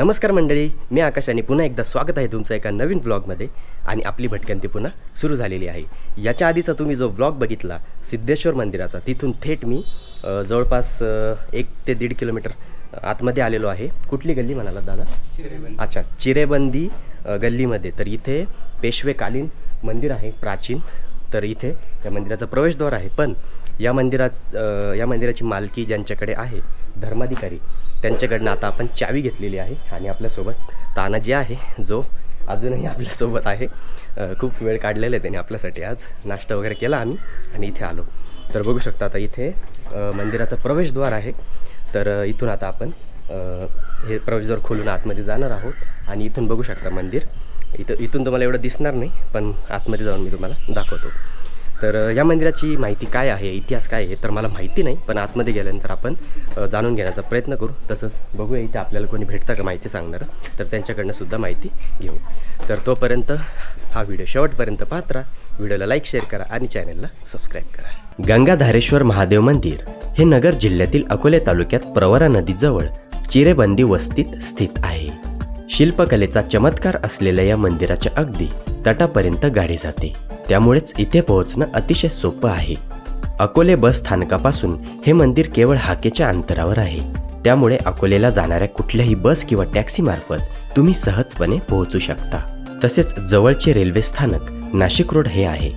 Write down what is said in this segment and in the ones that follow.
नमस्कार मंडळी मी आकाश आणि पुन्हा एकदा स्वागत आहे तुमचं एका नवीन ब्लॉगमध्ये आणि आपली भटकंती पुन्हा सुरू झालेली आहे. याच्या आधीचा तुम्ही जो ब्लॉग बघितला सिद्धेश्वर मंदिराचा तिथून थेट मी जवळपास एक ते दीड किलोमीटर आतमध्ये आलेलो आहे. कुठली गल्ली म्हणाला दादा? अच्छा चिरेबंदी गल्लीमध्ये. तर इथे पेशवेकालीन मंदिर आहे प्राचीन. तर इथे या मंदिराचा प्रवेशद्वार आहे. पण या मंदिरात या मंदिराची मालकी ज्यांच्याकडे आहे धर्माधिकारी त्यांच्याकडनं आता आपण चावी घेतलेली आहे आणि आपल्यासोबत तानाजी आहे जो अजूनही आपल्यासोबत आहे. खूप वेळ काढलेला आहे त्याने आपल्यासाठी आज. नाश्ता वगैरे केला आम्ही आणि इथे आलो. तर बघू शकता आता इथे मंदिराचं मंदिराचा प्रवेशद्वार आहे. तर इथून आता आपण हे प्रवेशद्वार खोलून आतमध्ये जाणार आहोत आणि इथून बघू शकता मंदिर. इथं इथून तुम्हाला एवढं दिसणार नाही पण आतमध्ये जाऊन मी तुम्हाला दाखवतो. तर या मंदिराची माहिती काय आहे? इतिहास काय आहे? तर मला माहिती नाही पण आतमध्ये गेल्यानंतर आपण जाणून घेण्याचा प्रयत्न करू. तसंच बघूया इथे आपल्याला कोणी भेटतं का माहिती सांगणारं. तर त्यांच्याकडनं सुद्धा माहिती घेऊ. तर तोपर्यंत हा व्हिडिओ शेवटपर्यंत पाहत राहा. व्हिडिओला लाईक शेअर करा आणि चॅनलला सबस्क्राईब करा. गंगाधारेश्वर महादेव मंदिर हे नगर जिल्ह्यातील अकोले तालुक्यात प्रवरा नदीजवळ चिरेबंदी वस्तीत स्थित आहे. शिल्पकलेचा चमत्कार असलेल्या या मंदिराच्या अगदी तटापर्यंत गाडी जाते. त्यामुळेच इथे पोहोचणं अतिशय सोपं आहे. अकोले बस स्थानकापासून हे मंदिर केवळ हाकेच्या अंतरावर आहे. त्यामुळे अकोलेला जाणाऱ्या कुठल्याही बस किंवा टॅक्सीमार्फत तुम्ही सहजपणे पोहोचू शकता. तसेच जवळचे रेल्वे स्थानक नाशिक रोड हे आहे.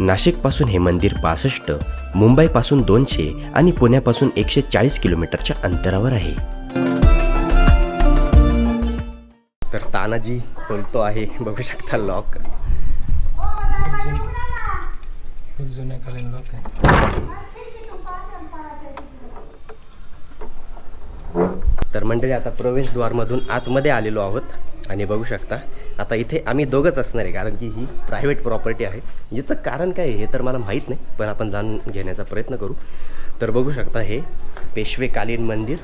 नाशिकपासून हे मंदिर पासष्ट मुंबईपासून दोनशे आणि पुण्यापासून एकशे चाळीस किलोमीटरच्या अंतरावर आहे. तर तानाजी बोलतो आहे बघू शकता लॉक खूप जुन्या कालीन लोक आहे तर मंडळी आता प्रवेशद्वारमधून आतमध्ये आलेलो आहोत. आणि बघू शकता आता इथे आम्ही दोघंच असणार आहे कारण की ही प्रायव्हेट प्रॉपर्टी आहे. याचं कारण काय आहे हे तर मला माहीत नाही पण आपण जाणून घेण्याचा प्रयत्न करू. तर बघू शकता हे पेशवेकालीन मंदिर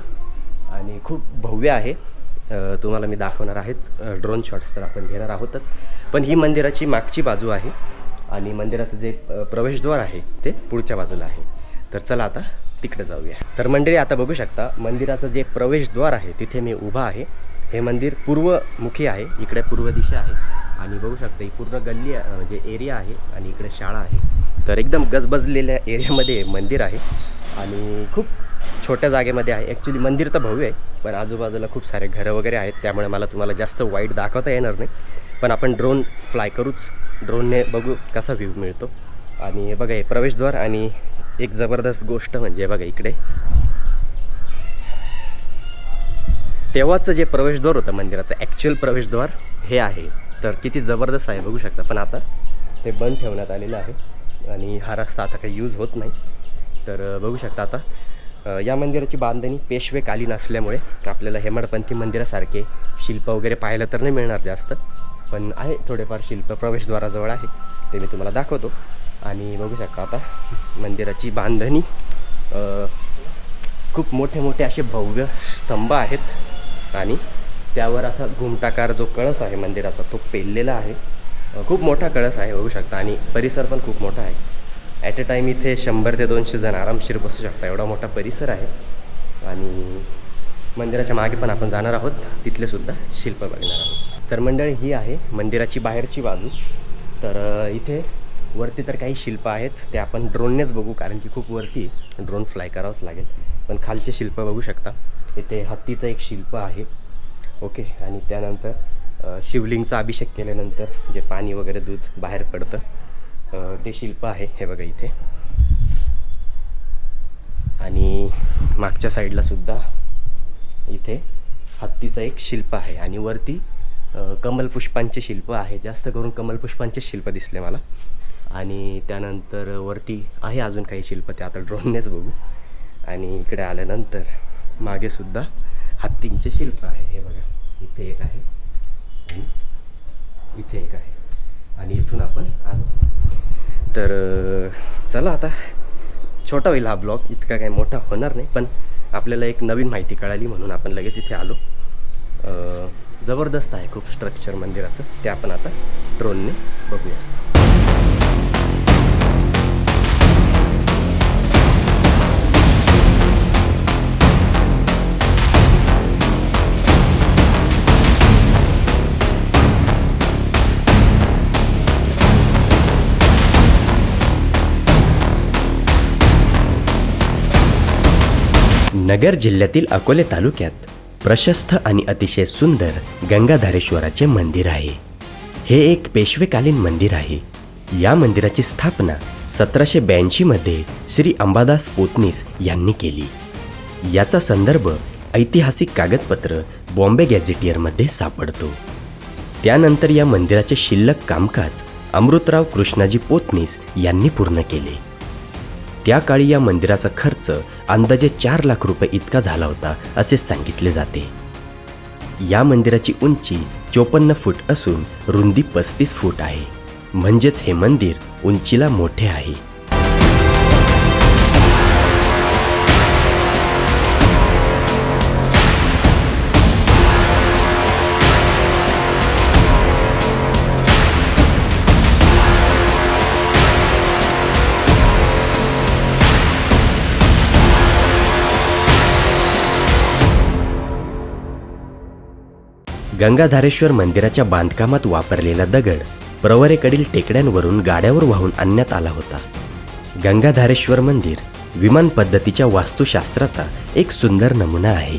आणि खूप भव्य आहे. तुम्हाला मी दाखवणार आहेच ड्रोन शॉट्स तर आपण घेणार आहोतच. पण ही मंदिराची मागची बाजू आहे. आणि मंदिराचं जे प्रवेशद्वार आहे ते पुढच्या बाजूला आहे. तर चला आता तिकडे जाऊया. तर मंडळी आता बघू शकता मंदिराचं जे प्रवेशद्वार आहे तिथे मी उभा आहे. हे मंदिर पूर्वमुखी आहे इकडे पूर्व दिशा आहे. आणि बघू शकता ही पूर्ण गल्ली म्हणजे एरिया आहे आणि इकडे शाळा आहे. तर एकदम गजबजलेल्या एरियामध्ये मंदिर आहे. आणि खूप छोट्या जागेमध्ये आहे. ॲक्च्युली मंदिर तर भव्य आहे पण आजूबाजूला खूप सारे घरं वगैरे आहेत त्यामुळे मला तुम्हाला जास्त वाईट दाखवता येणार नाही. पण आपण ड्रोन फ्लाय करूच ड्रोनने बघू कसा व्ह्यू मिळतो. आणि हे बघा हे प्रवेशद्वार आणि एक जबरदस्त गोष्ट म्हणजे बघा इकडे. तेव्हाचं जे प्रवेशद्वार होतं मंदिराचं ॲक्च्युअल प्रवेशद्वार हे आहे. तर किती जबरदस्त आहे बघू शकता. पण आता ते बंद ठेवण्यात आलेलं आहे. आणि हा रस्ता आता काही यूज होत नाही. तर बघू शकता आता. या मंदिराची बांधणी पेशवेकालीन असल्यामुळे आपल्याला हेमाडपंथी मंदिरासारखे शिल्प वगैरे पाहायला तर नाही मिळणार जास्त. पण आहे थोडेफार शिल्प प्रवेशद्वाराजवळ आहे. ते मी तुम्हाला दाखवतो. आणि बघू शकता आता मंदिराची बांधणी खूप मोठे मोठे असे भव्य स्तंभ आहेत. आणि त्यावर असा घुमटाकार जो कळस आहे मंदिराचा तो पेललेला आहे. खूप मोठा कळस आहे बघू शकता. आणि परिसर पण खूप मोठा आहे. ॲट अ टाईम इथे शंभर ते दोनशे जण आरामशीर बसू शकता. एवढा मोठा परिसर आहे. आणि मंदिराच्या मागे पण आपण जाणार आहोत. तिथले सुद्धा शिल्प बघणार आहोत. तर मंडळ ही आहे मंदिराची बाहेरची बाजू. तर इथे वरती तर काही शिल्प आहेच. ते आपण ड्रोननेच बघू कारण की खूप वरती ड्रोन फ्लाय करावंच लागेल. पण खालचे शिल्प बघू शकता. इथे हत्तीचं एक शिल्प आहे. ओके? आणि त्यानंतर शिवलिंगचा अभिषेक केल्यानंतर जे पाणी वगैरे दूध बाहेर पडतं ते शिल्प आहे हे बघा इथे. आणि मागच्या साईडला सुद्धा इथे हत्तीचं एक शिल्प आहे आणि वरती कमलपुष्पांचे शिल्प आहे. जास्त करून कमलपुष्पांचे शिल्प दिसले मला. आणि त्यानंतर वरती आहे अजून काही शिल्प ते आता ड्रोननेच बघू. आणि इकडे आल्यानंतर मागेसुद्धा हत्तींचे शिल्प आहे. हे बघा इथे एक आहे आणि इथे एक आहे. आणि इथून आपण आलो. तर चला आता. छोटा होईल हा ब्लॉग. इतका काही मोठा होणार नाही पण आपल्याला एक नवीन माहिती कळाली म्हणून आपण लगेच इथे आलो. जबरदस्त आहे खूप स्ट्रक्चर मंदिराचं. ते आपण आता ड्रोनने बघूया. नगर जिल्ह्यातील अकोले तालुक्यात प्रशस्त आणि अतिशय सुंदर गंगाधारेश्वराचे मंदिर आहे. हे एक पेशवेकालीन मंदिर आहे. या मंदिराची स्थापना सतराशे ब्याऐंशीमध्ये श्री अंबादास पोतनीस यांनी केली. याचा संदर्भ ऐतिहासिक कागदपत्र बॉम्बे गॅझेटियरमध्ये सापडतो. त्यानंतर या मंदिराचे शिल्लक कामकाज अमृतराव कृष्णाजी पोतनीस यांनी पूर्ण केले. त्या काळी या मंदिराचा खर्च अंदाजे चार लाख रुपये इतका झाला होता असे सांगितले जाते. या मंदिराची उंची चोपन्न फूट असून रुंदी पस्तीस फूट आहे. म्हणजेच हे मंदिर उंचीला मोठे आहे. गंगाधारेश्वर मंदिराच्या बांधकामात वापरलेला दगड प्रवरेकडील टेकड्यांवरून गाड्यावर वाहून आणण्यात आला होता. गंगाधारेश्वर मंदिर विमान पद्धतीच्या वास्तुशास्त्राचा एक सुंदर नमुना आहे.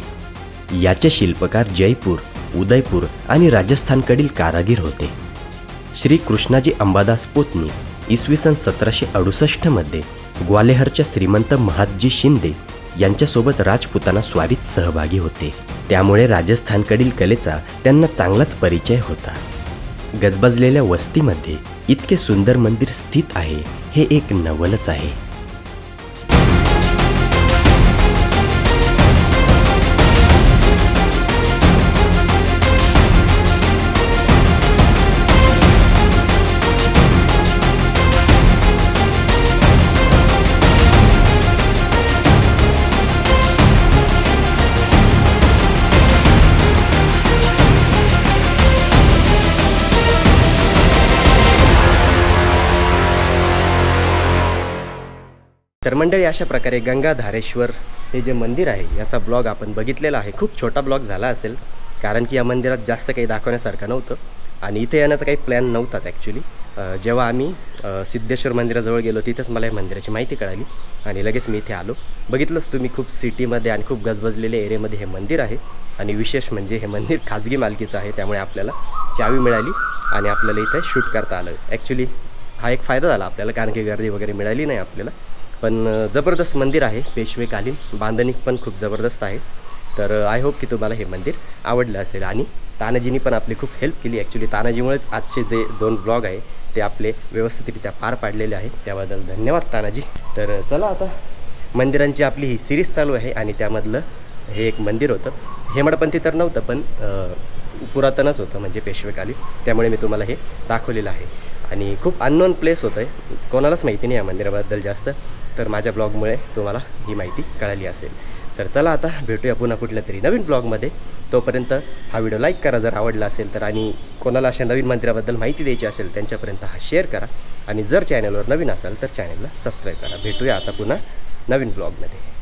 याचे शिल्पकार जयपूर उदयपूर आणि राजस्थानकडील कारागीर होते. श्री कृष्णाजी अंबादास पोतनीस इसवी सन सतराशे अडुसष्टमध्ये ग्वालेहरच्या श्रीमंत महादजी शिंदे यांच्यासोबत राजपुताना स्वारीत सहभागी होते. त्यामुळे राजस्थानकडील कलेचा त्यांना चांगलाच परिचय होता. गजबजलेल्या वस्तीमध्ये इतके सुंदर मंदिर स्थित आहे हे एक नवलच आहे. तर मंडळी अशा प्रकारे गंगाधारेश्वर हे जे मंदिर आहे याचा ब्लॉग आपण बघितलेला आहे. खूप छोटा ब्लॉग झाला असेल कारण की या मंदिरात जास्त काही दाखवण्यासारखं नव्हतं आणि इथे येण्याचा काही प्लॅन नव्हताच ॲक्च्युली जेव्हा आम्ही सिद्धेश्वर मंदिराजवळ गेलो तिथंच मला या मंदिराची माहिती कळाली आणि लगेच मी इथे आलो. बघितलंच तुम्ही खूप सिटीमध्ये आणि खूप गजबजलेल्या एरियामध्ये हे मंदिर आहे आणि विशेष म्हणजे हे मंदिर खाजगी मालकीचं आहे त्यामुळे आपल्याला चावी मिळाली आणि आपल्याला इथे शूट करता आलं. ॲक्च्युली हा एक फायदा झाला आपल्याला कारण की गर्दी वगैरे मिळाली नाही आपल्याला. पण जबरदस्त मंदिर आहे पेशवेकालीन. बांधणी पण खूप जबरदस्त आहे. तर आय होप की तुम्हाला हे मंदिर आवडलं असेल. आणि तानाजीनी पण आपली खूप हेल्प केली. ॲक्च्युली तानाजीमुळेच आजचे जे दोन ब्लॉग आहे ते आपले व्यवस्थितरित्या पार पाडलेले आहे. त्याबद्दल धन्यवाद तानाजी. तर चला आता. मंदिरांची आपली ही सिरीज चालू आहे आणि त्यामधलं हे एक मंदिर होतं. हेमडपंथी तर नव्हतं पण पुरातनच होतं म्हणजे पेशवेकाली त्यामुळे मी तुम्हाला हे दाखवलेलं आहे. आणि खूप अननोन प्लेस होतं आहे कोणालाच माहिती नाही या मंदिराबद्दल जास्त. तर माझ्या ब्लॉगमुळे तुम्हाला ही माहिती कळाली असेल. तर चला आता भेटूया पुन्हा कुठल्या तरी नवीन ब्लॉगमध्ये. तोपर्यंत हा व्हिडिओ लाईक करा जर आवडला असेल तर आणि कोणाला अशा नवीन मंदिराबद्दल माहिती द्यायची असेल त्यांच्यापर्यंत हा शेअर करा. आणि जर चॅनलवर नवीन असाल तर चॅनलला सबस्क्राईब करा. भेटूया आता पुन्हा नवीन ब्लॉगमध्ये.